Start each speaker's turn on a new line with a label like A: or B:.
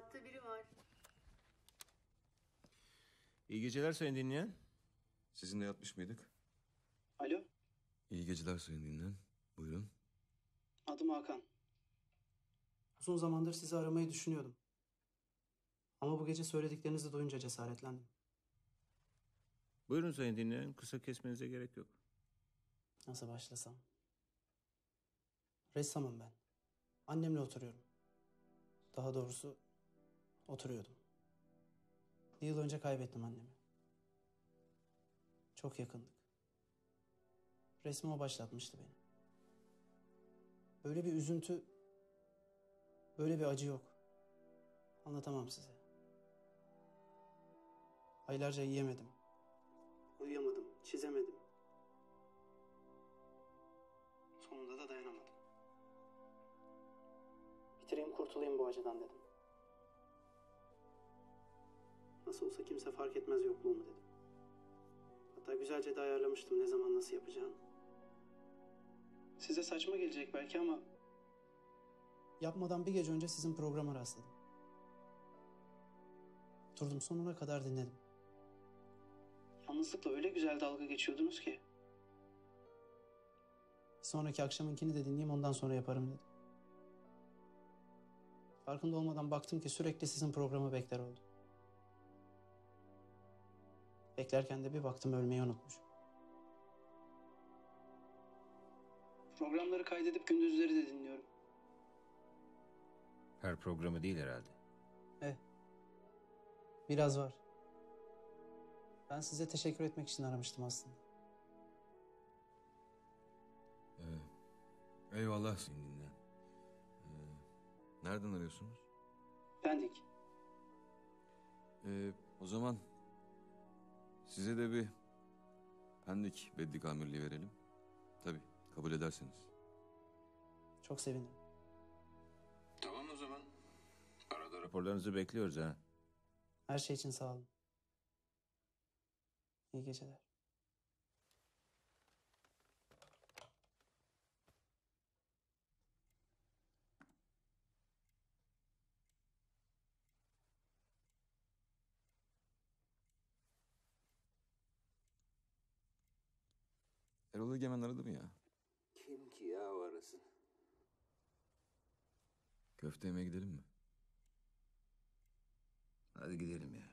A: Hatta biri var.
B: İyi geceler sayın dinleyen.
C: Sizinle yatmış mıydık?
D: Alo,
C: İyi geceler sayın dinleyen. Buyurun.
D: adım Hakan. Uzun zamandır sizi aramayı düşünüyordum. Ama bu gece söylediklerinizi duyunca cesaretlendim.
B: Buyurun sayın dinleyen. Kısa kesmenize gerek yok.
D: Nasıl başlasam? Ressamım ben. Annemle oturuyorum. Daha doğrusu oturuyordum. Bir yıl önce kaybettim annemi. Çok yakındık. Resmi o başlatmıştı beni. Böyle bir üzüntü, böyle bir acı yok. Anlatamam size. Aylarca yiyemedim. Uyuyamadım, çizemedim. Sonunda da dayanamadım. Bitireyim kurtulayım bu acıdan dedim. Nasıl olsa kimse fark etmez yokluğumu dedim. Hatta güzelce de ayarlamıştım ne zaman nasıl yapacağını. Size saçma gelecek belki ama... Yapmadan bir gece önce sizin programa rastladım. Oturdum sonuna kadar dinledim. Yalnızlıkla öyle güzel dalga geçiyordunuz ki. Sonraki akşamınkini de dinleyeyim ondan sonra yaparım dedim. Farkında olmadan baktım ki sürekli sizin programı bekler oldu. Beklerken de bir baktım ölmeyi unutmuşum. Programları kaydedip gündüzleri de dinliyorum.
B: Her programı değil herhalde.
D: Eh, biraz var. Ben size teşekkür etmek için aramıştım aslında.
C: Eyvallah sayın dinleyen. Ee, nereden arıyorsunuz?
D: Pendik.
C: Ee, o zaman size de bir pendik bedlik amirliği verelim. Tabii kabul ederseniz.
D: Çok sevinirim.
C: Tamam o zaman. Arada
B: Raporlarınızı bekliyoruz ha.
D: Her şey için sağ olun. İyi geceler.
C: Erol Egemen aradı mı ya?
E: Kim ki ya o arasın?
C: Köfte yemeye gidelim mi?
E: Hadi gidelim ya.